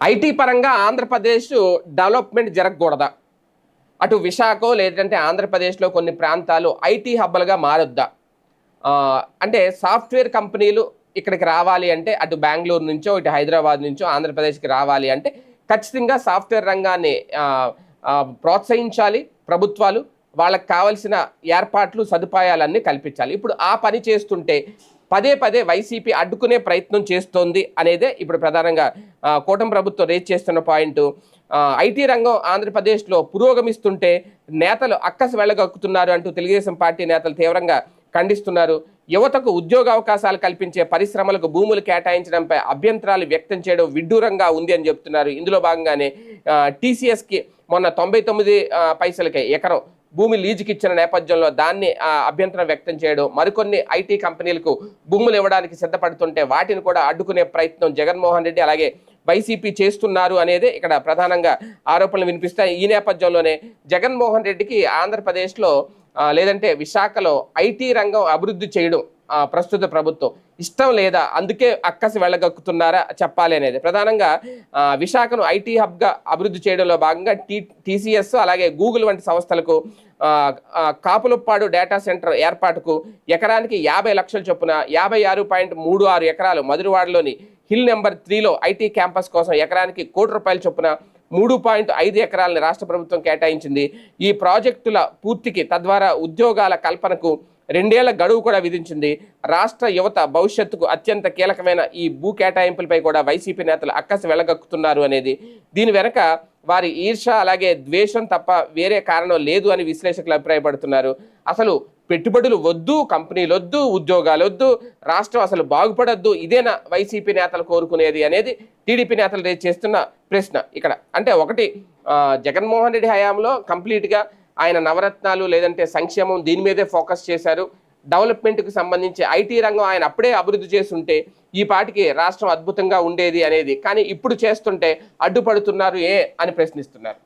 IT పరంగా Andhra Pradesh development జరగకూడదా? అటు విశాఖ లేదంటే ఆంధ్రప్రదేశ్లో కొన్ని ప్రాంతాలు ఐటీ హబ్బలుగా మారొద్దా? అంటే సాఫ్ట్వేర్ కంపెనీలు ఇక్కడికి రావాలి అంటే అటు బెంగళూరు నుంచో ఇటు హైదరాబాద్ నుంచో ఆంధ్రప్రదేశ్కి రావాలి అంటే ఖచ్చితంగా సాఫ్ట్వేర్ రంగాన్ని ప్రోత్సహించాలి ప్రభుత్వాలు. వాళ్ళకి కావలసిన ఏర్పాట్లు సదుపాయాలన్నీ కల్పించాలి. ఇప్పుడు ఆ పని చేస్తుంటే పదే పదే వైసీపీ అడ్డుకునే ప్రయత్నం చేస్తోంది అనేదే ఇప్పుడు ప్రధానంగా కూటమి ప్రభుత్వం రేజ్ చేస్తున్న పాయింట్ ఐటీ రంగం ఆంధ్రప్రదేశ్లో పురోగమిస్తుంటే నేతలు అక్కసి వెళ్ళగక్కుతున్నారు అంటూ తెలుగుదేశం పార్టీ నేతలు తీవ్రంగా ఖండిస్తున్నారు. యువతకు ఉద్యోగ అవకాశాలు కల్పించే పరిశ్రమలకు భూములు కేటాయించడంపై అభ్యంతరాలు వ్యక్తం చేయడం విడ్డూరంగా ఉంది అని చెప్తున్నారు. ఇందులో భాగంగానే టీసీఎస్కి మొన్న తొంభై తొమ్మిది పైసలకి పైసలకే ఎకరం భూమి లీజుకి ఇచ్చిన నేపథ్యంలో దాన్ని అభ్యంతరం వ్యక్తం చేయడం మరికొన్ని ఐటీ కంపెనీలకు భూములు ఇవ్వడానికి సిద్ధపడుతుంటే వాటిని కూడా అడ్డుకునే ప్రయత్నం జగన్మోహన్ రెడ్డి అలాగే వైసీపీ చేస్తున్నారు అనేది ఇక్కడ ప్రధానంగా ఆరోపణలు వినిపిస్తాయి. ఈ నేపథ్యంలోనే జగన్మోహన్ రెడ్డికి ఆంధ్రప్రదేశ్లో లేదంటే విశాఖలో ఐటీ రంగం అభివృద్ధి చేయడం ప్రస్తుత ప్రభుత్వం. ఇష్టం లేదా? అందుకే అక్కసి వెళ్ళగక్కుతున్నారా చెప్పాలి అనేది. ప్రధానంగా విశాఖను ఐటీ హబ్గా అభివృద్ధి చేయడంలో భాగంగా టీ టీసీఎస్ అలాగే గూగుల్ వంటి సంస్థలకు ఆ, కాపులప్పాడు డేటా సెంటర్ ఏర్పాటుకు ఎకరానికి యాభై లక్షల చొప్పున యాభై ఆరు పాయింట్ మూడు ఆరు ఎకరాలు మధురవాడలోని హిల్ నెంబర్ త్రీలో ఐటీ క్యాంపస్ కోసం ఎకరానికి కోటి రూపాయల చొప్పున మూడు పాయింట్ ఐదు ఎకరాలను రాష్ట్ర ప్రభుత్వం కేటాయించింది. ఈ ప్రాజెక్టుల పూర్తికి తద్వారా ఉద్యోగాల కల్పనకు రెండేళ్ళ గడువు కూడా విధించింది. రాష్ట్ర యువత భవిష్యత్తుకు అత్యంత కీలకమైన ఈ భూ కేటాయింపులపై కూడా వైసీపీ నేతలు అక్కసి వెళ్ళగక్కుతున్నారు అనేది. దీని వెనక వారి ఈర్ష అలాగే ద్వేషం తప్ప వేరే కారణం లేదు అని విశ్లేషకులు అభిప్రాయపడుతున్నారు. అసలు పెట్టుబడులు వద్దు కంపెనీలు వద్దు ఉద్యోగాలు వద్దు రాష్ట్రం అసలు బాగుపడొద్దు ఇదేనా వైసీపీ నేతలు కోరుకునేది అనేది టీడీపీ నేతలు రేజ్ చేస్తున్న ప్రశ్న. ఇక్కడ అంటే ఒకటి జగన్మోహన్ రెడ్డి హయాంలో కంప్లీట్గా ఆయన నవరత్నాలు లేదంటే సంక్షేమం దీని మీదే ఫోకస్ చేశారు. డెవలప్మెంట్కి సంబంధించి ఐటీ రంగం ఆయన అప్పుడే అభివృద్ధి చేస్తుంటే ఈ పాటికి రాష్ట్రం అద్భుతంగా ఉండేది అనేది. కానీ ఇప్పుడు చేస్తుంటే అడ్డుపడుతున్నారు ఏ అని ప్రశ్నిస్తున్నారు.